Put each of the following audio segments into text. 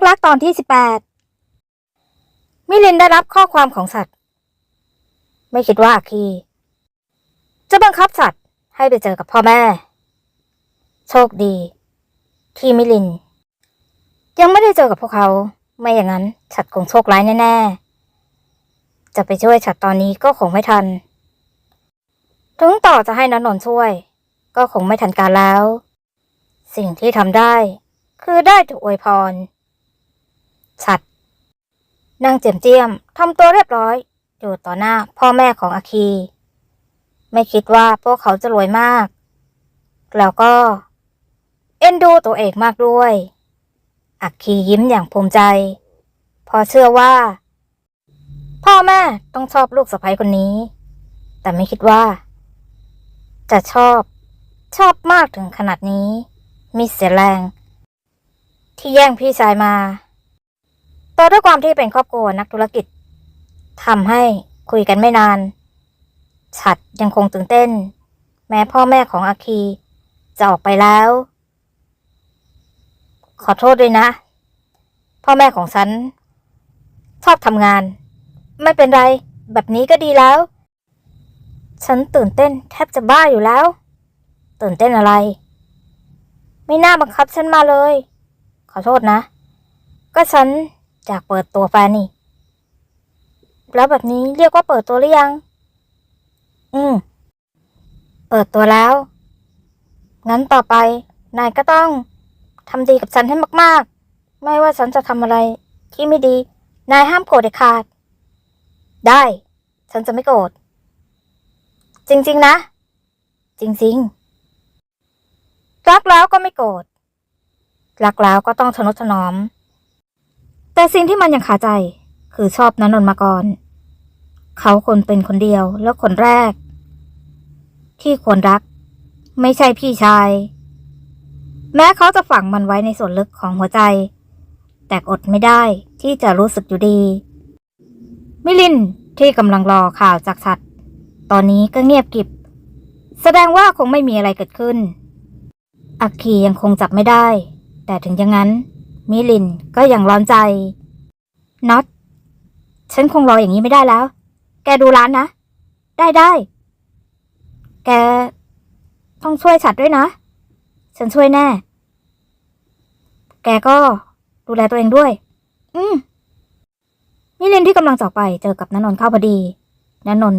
กรักตอนที่สิบแปดมิลินได้รับข้อความของสัตว์ ไม่คิดว่าคี จะบังคับสัตว์ให้ไปเจอกับพ่อแม่ โชคดี ที่มิลิน ยังไม่ได้เจอกับพวกเขา ไม่อย่างนั้นฉัดคงโชคร้ายแน่ๆ จะไปช่วยฉัดตอนนี้ก็คงไม่ทัน ถึงต่อจะให้นันนน์ช่วย ก็คงไม่ทันการแล้ว สิ่งที่ทำได้คือได้ถูกอวยพร ฉัดนั่งเจียมเจียมทำตัวเรียบร้อย อยู่ต่อหน้าพ่อแม่ของอาคี ไม่คิดว่าพวกเขาจะรวยมาก แล้วก็ เอ็นดูตัวเอกมากด้วยอักคียิ้มอย่างภูมิใจ พอเชื่อว่า พ่อแม่ต้องชอบลูกสะใภ้คนนี้ แต่ไม่คิดว่า จะชอบชอบมากถึงขนาดนี้มีเสียแรง ที่แย่งพี่ชายมา ต่อด้วยความที่เป็นครอบครัวนักธุรกิจทำให้คุยกันไม่นาน ฉัดยังคงตื่นเต้น แม้พ่อแม่ของอาคีจะออกไปแล้ว ขอโทษด้วยนะ พ่อแม่ของฉัน ชอบทำงาน ไม่เป็นไร แบบนี้ก็ดีแล้ว ฉันตื่นเต้นแทบจะบ้าอยู่แล้ว ตื่นเต้นอะไร ไม่น่าบังคับฉันมาเลย ขอโทษนะ ก็ฉัน อยากเปิดตัวแฟนนี่ แล้วแบบนี้เรียกว่าเปิดตัวหรือยัง อืม เปิดตัวแล้ว งั้นต่อไป นายก็ต้องทำดีกับฉันให้มาก ๆ ไม่ว่าฉันจะทำอะไร ที่ไม่ดี นายห้ามโกรธเด็ดขาด ได้ ฉันจะไม่โกรธ จริง ๆ นะ จริง ๆ รักแล้วก็ไม่โกรธรักแล้วก็ต้องทนุถนอม แต่สิ่งที่มันยังคาใจ คือชอบนันนนท์มาก่อน เขาคนเป็นคนเดียวแล้วคนแรก ที่ควรรัก ไม่ใช่พี่ชาย แม้เขาจะฝังมันไว้ในส่วนลึกของหัวใจ แต่อดไม่ได้ที่จะรู้สึกอยู่ดี มิลินที่กำลังรอข่าวจากสัตว์ตอนนี้ก็เงียบกิบ แสดงว่าคงไม่มีอะไรเกิดขึ้น อักคียังคงจับไม่ได้ แต่ถึงอย่างนั้น มิลินก็ยังร้อนใจน็อตฉันคงรออย่างนี้ไม่ได้แล้ว แกดูร้านนะ ได้ได้ แก ต้องช่วยฉัดด้วยนะ ฉันช่วยแน่ แกก็ดูแลตัวเองด้วย อืมมิลินที่กำลังจะออกไปเจอกับนันนนเข้าพอดีนันนน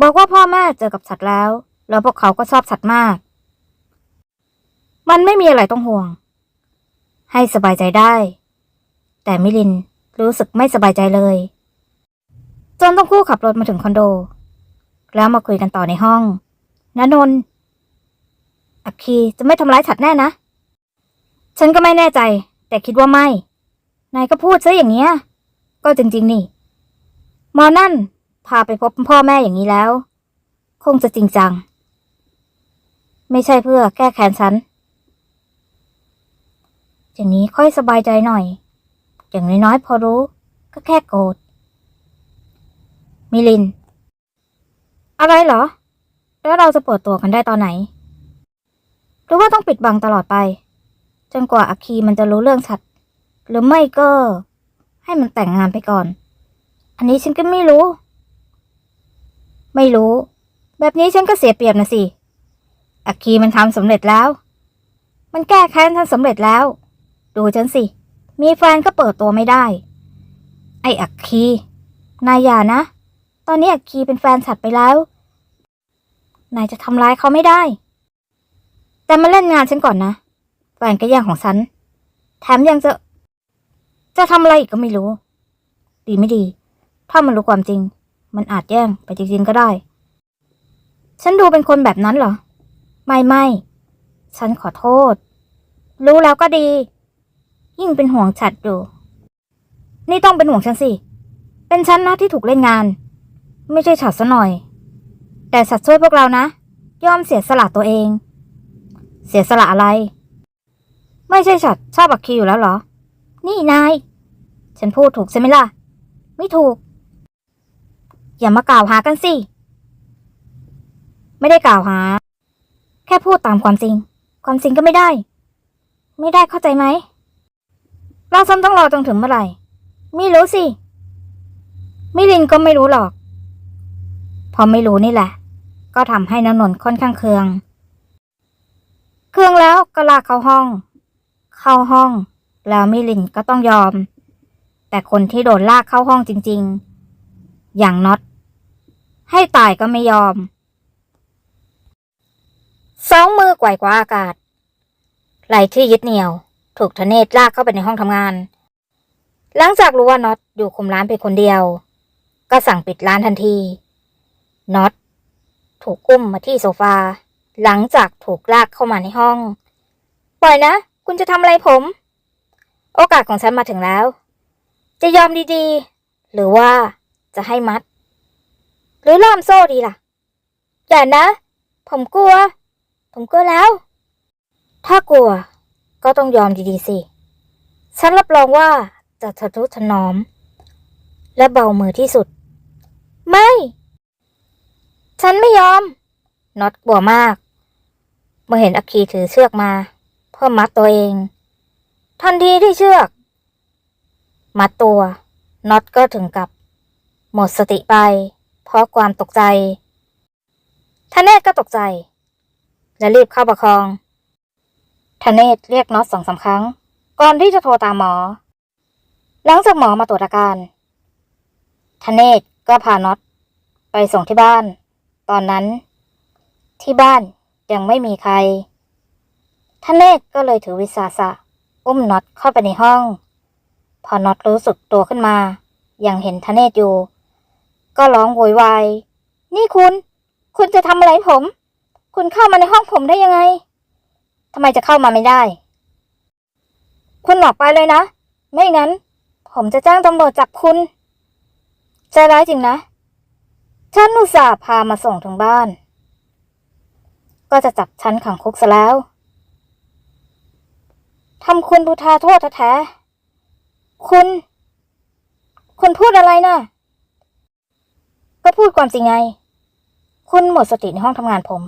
บอกว่าพ่อแม่เจอกับสัตว์แล้ว แล้วพวกเขาก็ชอบสัตว์มาก มันไม่มีอะไรต้องห่วง ให้สบายใจได้ แต่มิลินรู้สึกไม่สบายใจเลย จนต้องคู่ขับรถมาถึงคอนโด แล้วมาคุยกันต่อในห้องนนนท์อักคีจะไม่ทำร้ายฉัดแน่นะ ฉันก็ไม่แน่ใจ แต่คิดว่าไม่ นายก็พูดซะอย่างเนี้ย ก็จริง ๆ นี่ มอนั่น พาไปพบพ่อแม่อย่างนี้แล้ว คงจะจริงจัง ไม่ใช่เพื่อแก้แค้นฉัน อย่างนี้ค่อยสบายใจหน่อย อย่างน้อยๆพอรู้ ก็แค่โกรธ มิลิน อะไรเหรอ แล้วเราจะเปิดตัวกันได้ตอนไหน หรือว่าต้องปิดบังตลอดไป จนกว่าอาคีมันจะรู้เรื่องชัด หรือไม่ก็ ให้มันแต่งงานไปก่อน อันนี้ฉันก็ไม่รู้ ไม่รู้ แบบนี้ฉันก็เสียเปรียบนะสิอาคีมันทำสำเร็จแล้วมันแก้แค้นฉันสำเร็จแล้ว ดูฉันสิ มีแฟนก็เปิดตัวไม่ได้ ไอ้อักคี นายอย่านะ ตอนนี้อักคีเป็นแฟนฉัดไปแล้ว นายจะทำร้ายเขาไม่ได้ แต่มาเล่นงานฉันก่อนนะ แฟนก็แย่งของฉัน แถมยังจะ จะทำอะไรอีกก็ไม่รู้ ดีไม่ดี ถ้ามันรู้ความจริง มันอาจแย่งไปจริงๆก็ได้ ฉันดูเป็นคนแบบนั้นเหรอ ไม่ไม่ ฉันขอโทษ รู้แล้วก็ดี ยิ่งเป็นห่วงฉัดอยู่ นี่ต้องเป็นห่วงฉันสิ เป็นฉันนะที่ถูกเล่นงาน ไม่ใช่ฉัดซะหน่อย แต่ฉัดช่วยพวกเรานะ ยอมเสียสละตัวเอง เสียสละอะไร ไม่ใช่ฉัดชอบบักคีอยู่แล้วเหรอ นี่นาย ฉันพูดถูกใช่ไหมล่ะ ไม่ถูก อย่ามากล่าวหากันสิ ไม่ได้กล่าวหา แค่พูดตามความจริง ความจริงก็ไม่ได้ ไม่ได้เข้าใจไหม ราซ้ำต้องรอจนถึงเมื่อไหร่ ไม่รู้สิ มิลินก็ไม่รู้หรอก พอไม่รู้นี่แหละ ก็ทำให้นนนท์ค่อนข้างเคือง เคืองแล้วก็ลากเข้าห้อง เข้าห้อง แล้วมิลินก็ต้องยอม แต่คนที่โดนลากเข้าห้องจริง ๆ อย่างน็อต ให้ตายก็ไม่ยอม สองมือไกวกว่าอากาศไหลที่ยึดเหนี่ยว ถูกทเนศลากเข้าไปในห้องทำงาน หลังจากรู้ว่าน็อตอยู่คุมร้านเป็นคนเดียว ก็สั่งปิดร้านทันที น็อตถูกอุ้มมาที่โซฟา หลังจากถูกลากเข้ามาในห้อง ปล่อยนะ คุณจะทำอะไรผม โอกาสของฉันมาถึงแล้ว จะยอมดีๆ หรือว่าจะให้มัด หรือล่ามโซ่ดีล่ะ อย่านะ ผมกลัว ผมกลัวแล้ว ถ้ากลัว ก็ต้องยอมดีๆสิ ฉันรับรองว่าจะทะนุถนอม และเบามือที่สุด ไม่ ฉันไม่ยอม น็อตกลัวมาก เมื่อเห็นอัคคีถือเชือกมา เพื่อมัดตัวเอง ทันทีที่เชือก มัดตัวน็อตก็ถึงกับ หมดสติไป เพราะความตกใจทเนศก็ตกใจ และรีบเข้าประคอง ทเนศเรียกน็อตสองสามครั้ง ก่อนที่จะโทรตามหมอ หลังจากหมอมาตรวจอาการทเนศก็พาน็อตไปส่งที่บ้าน ตอนนั้น ที่บ้านยังไม่มีใครทเนศก็เลยถือวิสาสะ อุ้มน็อตเข้าไปในห้อง พอน็อตรู้สึกตัวขึ้นมายังเห็นทเนศอยู่ ก็ร้องโวยวาย นี่คุณ คุณจะทำอะไรผม คุณเข้ามาในห้องผมได้ยังไง ทำไมจะเข้ามาไม่ได้ คุณออกไปเลยนะ ไม่งั้น ผมจะแจ้งตำรวจจับคุณ ใจร้ายจริงนะ ฉันอุตส่าห์พามาส่งถึงบ้าน ก็จะจับฉันขังคุกซะแล้วทำคุณบูทาโทษแท้ๆคุณ คุณพูดอะไรนะ่ะ ก็พูดความจริงไง คุณหมดสติในห้องทำงานผม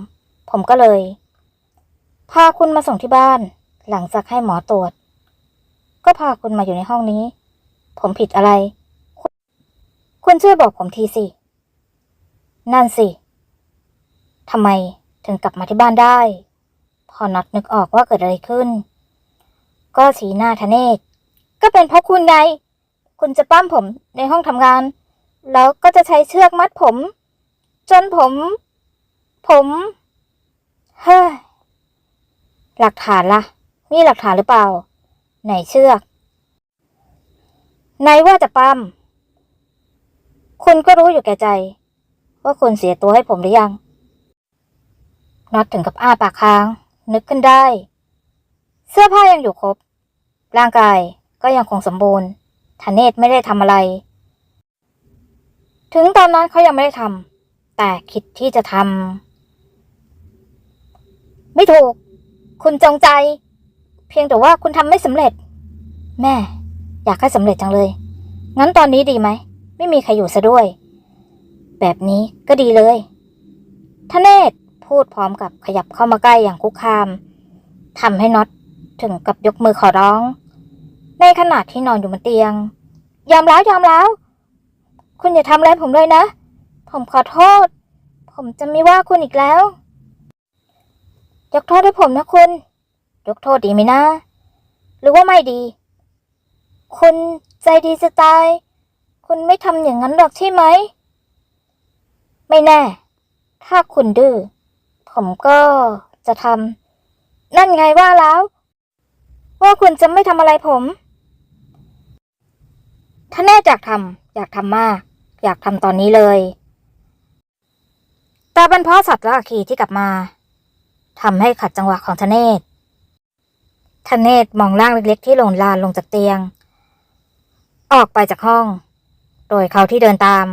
ผมก็เลย พาคุณมาส่งที่บ้าน หลังจากให้หมอตรวจ ก็พาคุณมาอยู่ในห้องนี้ ผมผิดอะไรคุณคุณช่วยบอกผมทีสิ นั่นสิทำไมถึงกลับมาที่บ้านได้ พอน็อตนึกออกว่าเกิดอะไรขึ้น ก็สีหน้าทะเนศก็เป็นเพราะคุณไง คุณจะปั้มผมในห้องทำงาน แล้วก็จะใช้เชือกมัดผม จนผม ผม เฮ้ย หลักฐานล่ะ มีหลักฐานหรือเปล่า ไหนเชือกไหนว่าจะปั้มคุณก็รู้อยู่แก่ใจ ว่าคุณเสียตัวให้ผมหรือยังน็อตถึงกับอ้าปากค้าง นึกขึ้นได้ เสื้อผ้ายังอยู่ครบ ร่างกายก็ยังคงสมบูรณ์ธเนศไม่ได้ทำอะไร ถึงตอนนั้นเขายังไม่ได้ทำแต่คิดที่จะทำไม่ถูก คุณจงใจ เพียงแต่ว่าคุณทำไม่สำเร็จ แม่ อยากให้สำเร็จจังเลย งั้นตอนนี้ดีไหม ไม่มีใครอยู่ซะด้วย แบบนี้ก็ดีเลยทเนศพูดพร้อมกับขยับเข้ามาใกล้อย่างคุกคามทำให้น็อตถึงกับยกมือขอร้อง ในขณะที่นอนอยู่บนเตียง ยอมแล้วยอมแล้ว คุณอย่าทำอะไรผมเลยนะ ผมขอโทษ ผมจะไม่ว่าคุณอีกแล้ว ยกโทษให้ผมนะคุณ ยกโทษดีไหมนะ หรือว่าไม่ดี คุณใจดีจะตาย คุณไม่ทำอย่างนั้นหรอกใช่ไหม ไม่แน่ ถ้าคุณดื้อ ผมก็จะทำ นั่นไงว่าแล้ว ว่าคุณจะไม่ทำอะไรผม ถ้าแน่อยากทำอยากทำมาก อยากทำตอนนี้เลย แต่เป็นเพราะสัตว์ละอาคีที่กลับมา ทำให้ขัดจังหวะของทเนศทเนศมองร่างเล็กๆที่หล่นลานลงจากเตียง ออกไปจากห้อง โดยเขาที่เดินตาม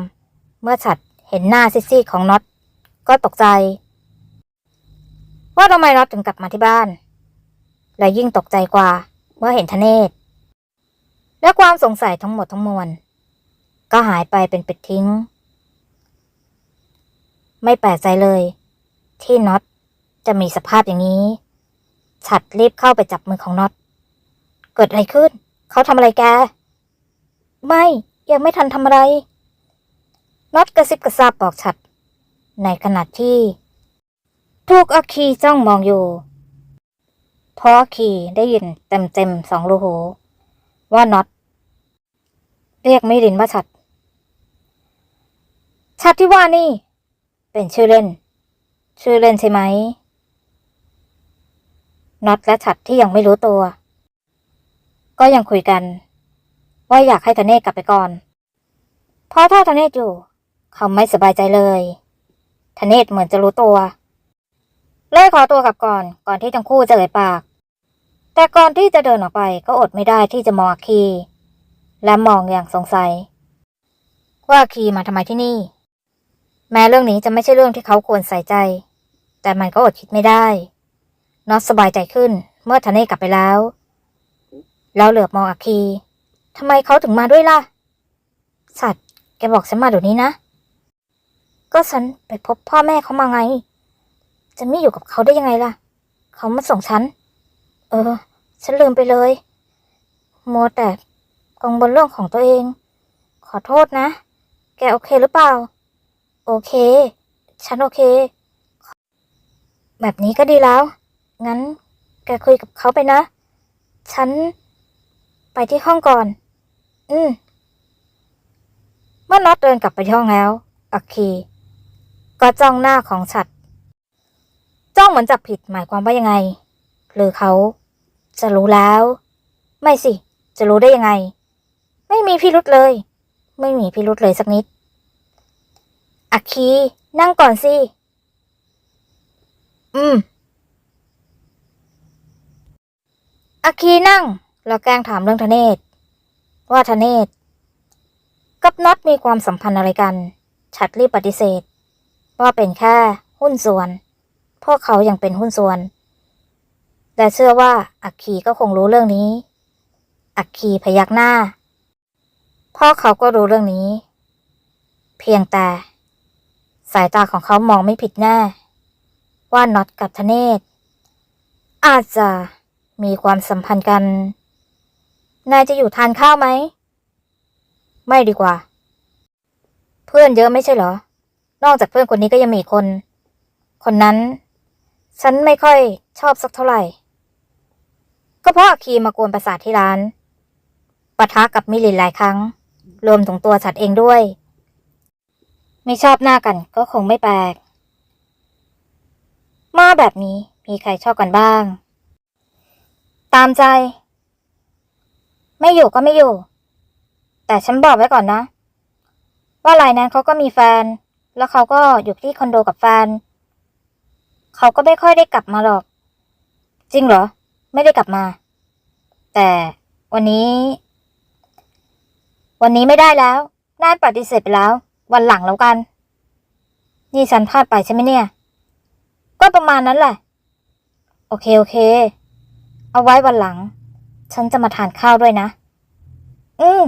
เมื่อฉัดเห็นหน้าซีดๆของน็อตก็ตกใจ ว่าทำไมน็อตถึงกลับมาที่บ้าน และยิ่งตกใจกว่า เมื่อเห็นทเนศและความสงสัยทั้งหมดทั้งมวลก็หายไปเป็นปิดทิ้ง ไม่แปลกใจเลย ที่น็อต จะมีสภาพอย่างนี้ ฉัดรีบเข้าไปจับมือของน็อต เกิดอะไรขึ้น เขาทำอะไรแก ไม่ ยังไม่ทันทำอะไร น็อตกระซิบกระซาบบอกฉัด ในขณะที่ทุกอาคีจ้องมองอยู่เพราะอาคีได้ยินเต็มเต็มๆสองรูหู ว่าน็อต เรียกไมิรินว่าฉัด ชัดที่ว่านี่ เป็นชื่อเล่น ชื่อเล่นใช่ไหม น็อตและฉัดที่ยังไม่รู้ตัว ก็ยังคุยกัน ว่าอยากให้ธเนศกลับไปก่อน เพราะถ้าธเนศอยู่ เขาไม่สบายใจเลยธเนศเหมือนจะรู้ตัว เลยขอตัวกลับก่อน ก่อนที่ทั้งคู่จะเอ่ยปาก แต่ก่อนที่จะเดินออกไปก็อดไม่ได้ที่จะมองอาคี และมองอย่างสงสัย ว่าอาคีมาทำไมที่นี่ แม้เรื่องนี้จะไม่ใช่เรื่องที่เขาควรใส่ใจ แต่มันก็อดคิดไม่ได้ น็อตสบายใจขึ้น เมื่อทนเนศกลับไปแล้ว แล้วเหลือบมองอาคีทำไมเขาถึงมาด้วยล่ะ สัตว์ แกบอกฉันมาเดี๋ยวนี้นะ ก็ฉันไปพบพ่อแม่เขามาไง จะไม่อยู่กับเขาได้ยังไงล่ะ เขามาส่งฉัน เออ ฉันลืมไปเลย มัวแต่กังวลเรื่องของตัวเอง ขอโทษนะ แกโอเคหรือเปล่า โอเค ฉันโอเค แบบนี้ก็ดีแล้ว งั้นแกคุยกับเขาไปนะ ฉันไปที่ห้องก่อน อืม เมื่อน็อตเดินกลับไปที่ห้องแล้ว อัคคีก็จ้องหน้าของฉัด จ้องเหมือนจับผิดหมายความว่ายังไง หรือเขาจะรู้แล้ว ไม่สิ จะรู้ได้ยังไง ไม่มีพิรุษเลย ไม่มีพิรุษเลยสักนิด อัคคีนั่งก่อนสิ อืม อาคีนั่ง แล้วแกล้งถามเรื่องธเนศ ว่าธเนศ กับน็อตมีความสัมพันธ์อะไรกันชัดรีบปฏิเสธ ว่าเป็นแค่หุ้นส่วนพวกเขายังเป็นหุ้นส่วน แต่เชื่อว่าอัคคีก็คงรู้เรื่องนี้ อัคคีพยักหน้า พ่อเขาก็รู้เรื่องนี้ เพียงแต่ สายตาของเขามองไม่ผิดแน่ว่าน็อตกับธเนศอาจจะ มีความสัมพันธ์กัน นายจะอยู่ทานข้าวไหม ไม่ดีกว่า เพื่อนเยอะไม่ใช่เหรอ นอกจากเพื่อนคนนี้ก็ยังมีคน คนนั้น ฉันไม่ค่อยชอบสักเท่าไหร่ ก็เพราะอาคีมากวนประสาทที่ร้านปะทะกับมิลินหลายครั้ง รวมถึงตัวฉัดเองด้วย ไม่ชอบหน้ากันก็คงไม่แปลก มาแบบนี้มีใครชอบกันบ้าง ตามใจ ไม่อยู่ก็ไม่อยู่ แต่ฉันบอกไว้ก่อนนะ ว่ารายนั้นเขาก็มีแฟน แล้วเขาก็อยู่ที่คอนโดกับแฟน เขาก็ไม่ค่อยได้กลับมาหรอก จริงเหรอ ไม่ได้กลับมา แต่วันนี้ วันนี้ไม่ได้แล้วนายปฏิเสธไปแล้ว วันหลังแล้วกัน นี่ฉันพลาดไปใช่ไหมเนี่ย ก็ประมาณนั้นแหละ โอเค โอเค เอาไว้วันหลัง ฉันจะมาทานข้าวด้วยนะ อืม